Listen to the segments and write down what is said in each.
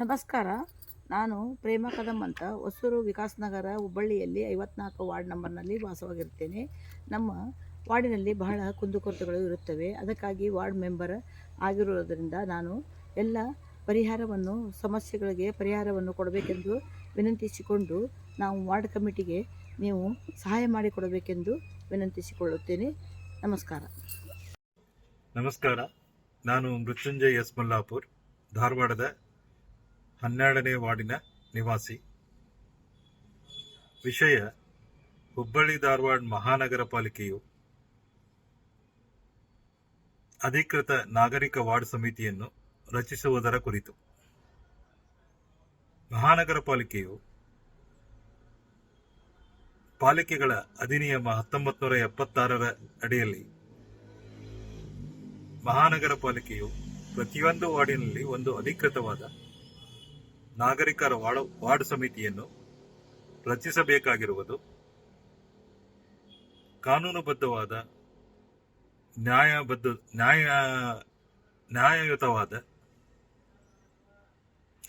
ನಮಸ್ಕಾರ. ನಾನು ಪ್ರೇಮ ಕದಂ ಅಂತ ಹೊಸೂರು ವಿಕಾಸನಗರ ಹುಬ್ಬಳ್ಳಿಯಲ್ಲಿ ಐವತ್ನಾಲ್ಕು ವಾರ್ಡ್ ನಂಬರ್ನಲ್ಲಿ ವಾಸವಾಗಿರ್ತೇನೆ ನಮ್ಮ ವಾರ್ಡಿನಲ್ಲಿ ಬಹಳ ಕುಂದುಕೊರತೆಗಳು ಇರುತ್ತವೆ. ಅದಕ್ಕಾಗಿ ವಾರ್ಡ್ ಮೆಂಬರ್ ಆಗಿರುವುದರಿಂದ ನಾನು ಎಲ್ಲ ಪರಿಹಾರವನ್ನು, ಸಮಸ್ಯೆಗಳಿಗೆ ಪರಿಹಾರವನ್ನು ಕೊಡಬೇಕೆಂದು ವಿನಂತಿಸಿಕೊಂಡು ನಾವು ವಾರ್ಡ್ ಕಮಿಟಿಗೆ ನೀವು ಸಹಾಯ ಮಾಡಿಕೊಡಬೇಕೆಂದು ವಿನಂತಿಸಿಕೊಳ್ಳುತ್ತೇನೆ. ನಮಸ್ಕಾರ. ನಮಸ್ಕಾರ. ನಾನು ಮೃತ್ಯುಂಜಯ್ ಎಸ್ ಮಲ್ಲಾಪುರ್, ಧಾರವಾಡದ ಹನ್ನೆರಡನೇ ವಾರ್ಡಿನ ನಿವಾಸಿ. ವಿಷಯ, ಹುಬ್ಬಳ್ಳಿ ಧಾರವಾಡ ಮಹಾನಗರ ಪಾಲಿಕೆಯು. ಅಧಿಕೃತ ನಾಗರಿಕ ವಾರ್ಡ್ ಸಮಿತಿಯನ್ನು ರಚಿಸುವುದರ ಕುರಿತು. ಮಹಾನಗರ ಪಾಲಿಕೆಯು ಪಾಲಿಕೆಗಳ ಅಧಿನಿಯಮ ಹತ್ತೊಂಬತ್ತು ನೂರ ಎಪ್ಪತ್ತಾರರ ಅಡಿಯಲ್ಲಿ ಮಹಾನಗರ ಪಾಲಿಕೆಯು ಪ್ರತಿಯೊಂದು ವಾರ್ಡಿನಲ್ಲಿ ಒಂದು ಅಧಿಕೃತವಾದ ನಾಗರಿಕರ ವಾರ್ಡ್ ಸಮಿತಿಯನ್ನು ರಚಿಸಬೇಕಾಗಿರುವುದು. ಕಾನೂನುಬದ್ಧವಾದ, ನ್ಯಾಯಬದ್ಧ, ನ್ಯಾಯ, ನ್ಯಾಯಯುತವಾದ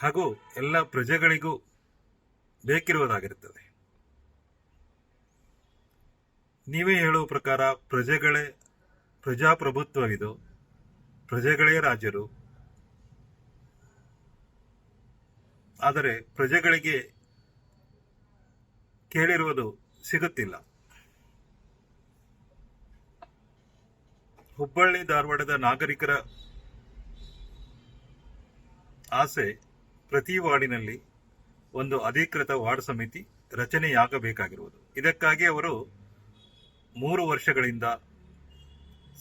ಹಾಗೂ ಎಲ್ಲ ಪ್ರಜೆಗಳಿಗೂ ಬೇಕಿರುವುದಾಗಿರುತ್ತದೆ. ನೀವೇ ಹೇಳುವ ಪ್ರಕಾರ ಪ್ರಜೆಗಳೇ ಪ್ರಜಾಪ್ರಭುತ್ವವಿದು, ಪ್ರಜೆಗಳೇ ರಾಜರು ಆದರೆ ಪ್ರಜೆಗಳಿಗೆ ಕೇಳಿರುವುದು ಸಿಗುತ್ತಿಲ್ಲ. ಹುಬ್ಬಳ್ಳಿ, ಧಾರವಾಡದ ನಾಗರಿಕರ ಆಸೆ ಪ್ರತಿ ವಾರ್ಡಿನಲ್ಲಿ ಒಂದು ಅಧಿಕೃತ ವಾರ್ಡ್ ಸಮಿತಿ ರಚನೆಯಾಗಬೇಕಾಗಿರುವುದು. ಇದಕ್ಕಾಗಿ ಅವರು ಮೂರು ವರ್ಷಗಳಿಂದ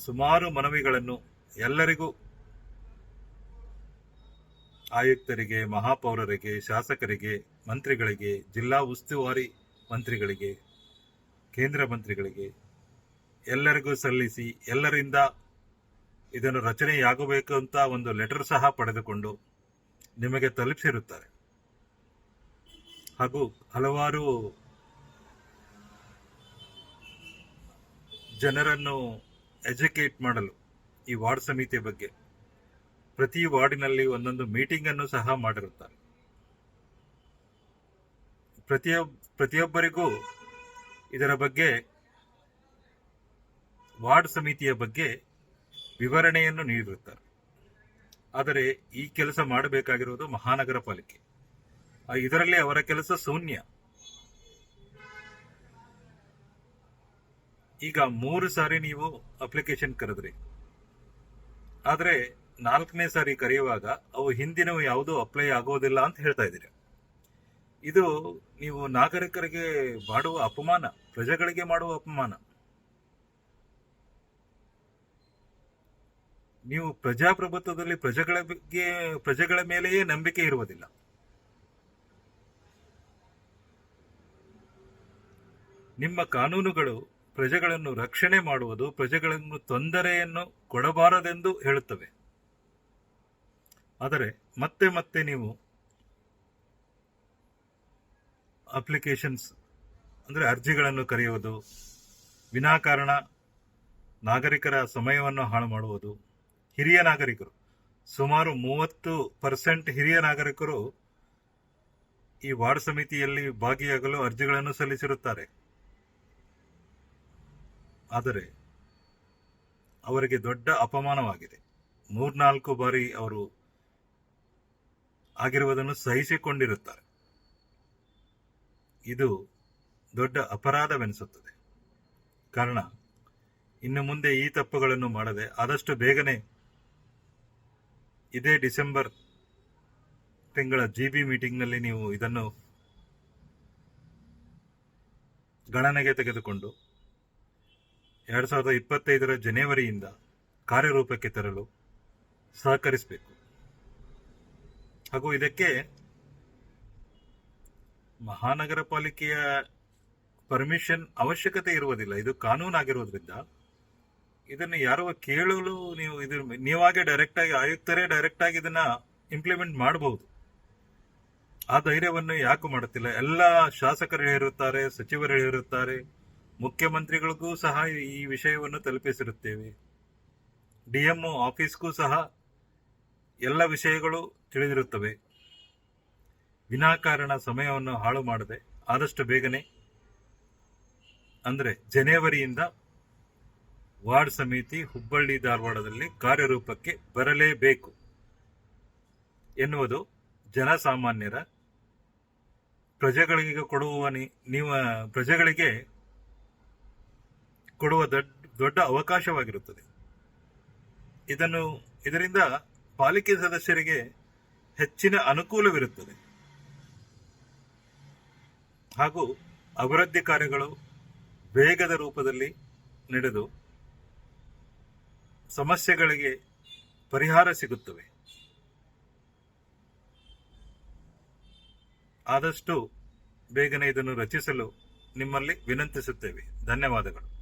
ಸುಮಾರು ಮನವಿಗಳನ್ನು ಎಲ್ಲರಿಗೂ ಆಯುಕ್ತರಿಗೆ, ಮಹಾಪೌರರಿಗೆ, ಶಾಸಕರಿಗೆ, ಮಂತ್ರಿಗಳಿಗೆ, ಜಿಲ್ಲಾ ಉಸ್ತುವಾರಿ ಮಂತ್ರಿಗಳಿಗೆ, ಕೇಂದ್ರ ಮಂತ್ರಿಗಳಿಗೆ ಎಲ್ಲರಿಗೂ ಸಲ್ಲಿಸಿ ಎಲ್ಲರಿಂದ ಇದನ್ನು ರಚನೆಯಾಗಬೇಕು ಅಂತ ಒಂದು ಲೆಟರ್ ಸಹ ಪಡೆದುಕೊಂಡು ನಿಮಗೆ ತಲುಪಿಸಿರುತ್ತಾರೆ. ಹಾಗೂ ಹಲವಾರು ಜನರನ್ನು ಎಜುಕೇಟ್ ಮಾಡಲು ಈ ವಾರ್ಡ್ ಸಮಿತಿ ಬಗ್ಗೆ ಪ್ರತಿ ವಾರ್ಡಿನಲ್ಲಿ ಒಂದೊಂದು ಮೀಟಿಂಗ್ ಅನ್ನು ಸಹ ಮಾಡಿರುತ್ತಾರೆ. ಪ್ರತಿಯೊಬ್ ಪ್ರತಿಯೊಬ್ಬರಿಗೂ ಇದರ ಬಗ್ಗೆ ವಾರ್ಡ್ ಸಮಿತಿಯ ಬಗ್ಗೆ ವಿವರಣೆಯನ್ನು ನೀಡಿರುತ್ತಾರೆ. ಆದರೆ ಈ ಕೆಲಸ ಮಾಡಬೇಕಾಗಿರುವುದು ಮಹಾನಗರ ಪಾಲಿಕೆ. ಇದರಲ್ಲಿ ಅವರ ಕೆಲಸ ಶೂನ್ಯ. ಈಗ ಮೂರು ಸಾರಿ ನೀವು ಅಪ್ಲಿಕೇಶನ್ ಕರೆದ್ರಿ. ಆದ್ರೆ ನಾಲ್ಕನೇ ಸಾರಿ ಕರೆಯುವಾಗ ಅವು ಹಿಂದಿನವು ಯಾವುದೂ ಅಪ್ಲೈ ಆಗೋದಿಲ್ಲ ಅಂತ ಹೇಳ್ತಾ ಇದ್ದೀರಿ. ಇದು ನೀವು ನಾಗರಿಕರಿಗೆ ಮಾಡುವ ಅಪಮಾನ, ಪ್ರಜೆಗಳಿಗೆ ಮಾಡುವ ಅಪಮಾನ. ನೀವು ಪ್ರಜಾಪ್ರಭುತ್ವದಲ್ಲಿ ಪ್ರಜೆಗಳ ಬಗ್ಗೆ ಪ್ರಜೆಗಳ ಮೇಲೆಯೇ ನಂಬಿಕೆ ಇರುವುದಿಲ್ಲ. ನಿಮ್ಮ ಕಾನೂನುಗಳು ಪ್ರಜೆಗಳನ್ನು ರಕ್ಷಣೆ ಮಾಡುವುದು, ಪ್ರಜೆಗಳನ್ನು ತೊಂದರೆಯನ್ನು ಕೊಡಬಾರದೆಂದು ಹೇಳುತ್ತವೆ. ಆದರೆ ಮತ್ತೆ ಮತ್ತೆ ನೀವು ಅಪ್ಲಿಕೇಶನ್ಸ್ ಅಂದರೆ ಅರ್ಜಿಗಳನ್ನು ಕರೆಯುವುದು, ವಿನಾಕಾರಣ ನಾಗರಿಕರ ಸಮಯವನ್ನು ಹಾಳು ಮಾಡುವುದು, ಹಿರಿಯ ನಾಗರಿಕರು, ಸುಮಾರು ಮೂವತ್ತು ಪರ್ಸೆಂಟ್ ಹಿರಿಯ ನಾಗರಿಕರು ಈ ವಾರ್ಡ್ ಸಮಿತಿಯಲ್ಲಿ ಭಾಗಿಯಾಗಲು ಅರ್ಜಿಗಳನ್ನು ಸಲ್ಲಿಸಿರುತ್ತಾರೆ. ಆದರೆ ಅವರಿಗೆ ದೊಡ್ಡ ಅಪಮಾನವಾಗಿದೆ. ಮೂರ್ನಾಲ್ಕು ಬಾರಿ ಅವರು ಆಗಿರುವುದನ್ನು ಸಹಿಸಿಕೊಂಡಿರುತ್ತಾರೆ. ಇದು ದೊಡ್ಡ ಅಪರಾಧವೆನಿಸುತ್ತದೆ. ಕಾರಣ, ಇನ್ನು ಮುಂದೆ ಈ ತಪ್ಪುಗಳನ್ನು ಮಾಡದೆ ಆದಷ್ಟು ಬೇಗನೆ ಇದೇ ಡಿಸೆಂಬರ್ ತಿಂಗಳ ಜಿ ಬಿ ಮೀಟಿಂಗ್ನಲ್ಲಿ ನೀವು ಇದನ್ನು ಗಣನೆಗೆ ತೆಗೆದುಕೊಂಡು ಎರಡು ಸಾವಿರದ ಇಪ್ಪತ್ತೈದರ ಜನವರಿಯಿಂದ ಕಾರ್ಯರೂಪಕ್ಕೆ ತರಲು ಸಹಕರಿಸಬೇಕು. ಹಾಗೂ ಇದಕ್ಕೆ ಮಹಾನಗರ ಪಾಲಿಕೆಯ ಪರ್ಮಿಷನ್ ಅವಶ್ಯಕತೆ ಇರುವುದಿಲ್ಲ. ಇದು ಕಾನೂನಾಗಿರುವುದರಿಂದ. ಇದನ್ನು ಯಾರೋ ಕೇಳಲು ನೀವು ಇದು, ನೀವಾಗೆ ಡೈರೆಕ್ಟ್ ಆಗಿ, ಆಯುಕ್ತರೇ ಡೈರೆಕ್ಟ್ ಆಗಿ ಇದನ್ನ ಇಂಪ್ಲಿಮೆಂಟ್ ಮಾಡಬಹುದು ಆ ಧೈರ್ಯವನ್ನು ಯಾಕೆ ಮಾಡುತ್ತಿಲ್ಲ. ಎಲ್ಲ ಶಾಸಕರು ಹೇಳಿರುತ್ತಾರೆ ಸಚಿವರು ಹೇಳಿರುತ್ತಾರೆ ಮುಖ್ಯಮಂತ್ರಿಗಳಿಗೂ ಸಹ ಈ ವಿಷಯವನ್ನು ತಲುಪಿಸಿರುತ್ತೇವೆ. ಡಿಎಂಒ ಆಫೀಸ್ಗೂ ಸಹ ಎಲ್ಲ ವಿಷಯಗಳು ತಿಳಿದಿರುತ್ತವೆ. ವಿನಾಕಾರಣ ಸಮಯವನ್ನು ಹಾಳು ಮಾಡದೆ ಆದಷ್ಟು ಬೇಗನೆ, ಅಂದರೆ ಜನವರಿಯಿಂದ ವಾರ್ಡ್ ಸಮಿತಿ ಹುಬ್ಬಳ್ಳಿ ಧಾರವಾಡದಲ್ಲಿ ಕಾರ್ಯರೂಪಕ್ಕೆ ಬರಲೇಬೇಕು ಎನ್ನುವುದು ಜನಸಾಮಾನ್ಯರ ಪ್ರಜೆಗಳಿಗೆ ಕೊಡುವ ನೀವು, ಪ್ರಜೆಗಳಿಗೆ ಕೊಡುವ ದೊಡ್ಡ ದೊಡ್ಡ ಅವಕಾಶವಾಗಿರುತ್ತದೆ. ಇದನ್ನು, ಇದರಿಂದ ಪಾಲಿಕೆ ಸದಸ್ಯರಿಗೆ ಹೆಚ್ಚಿನ ಅನುಕೂಲವಿರುತ್ತದೆ. ಹಾಗೂ ಅಭಿವೃದ್ಧಿ ಕಾರ್ಯಗಳು ವೇಗದ ರೂಪದಲ್ಲಿ ನಡೆದು ಸಮಸ್ಯೆಗಳಿಗೆ ಪರಿಹಾರ ಸಿಗುತ್ತವೆ. ಆದಷ್ಟು ಬೇಗನೆ ಇದನ್ನು ರಚಿಸಲು ನಿಮ್ಮಲ್ಲಿ ವಿನಂತಿಸುತ್ತೇವೆ. ಧನ್ಯವಾದಗಳು.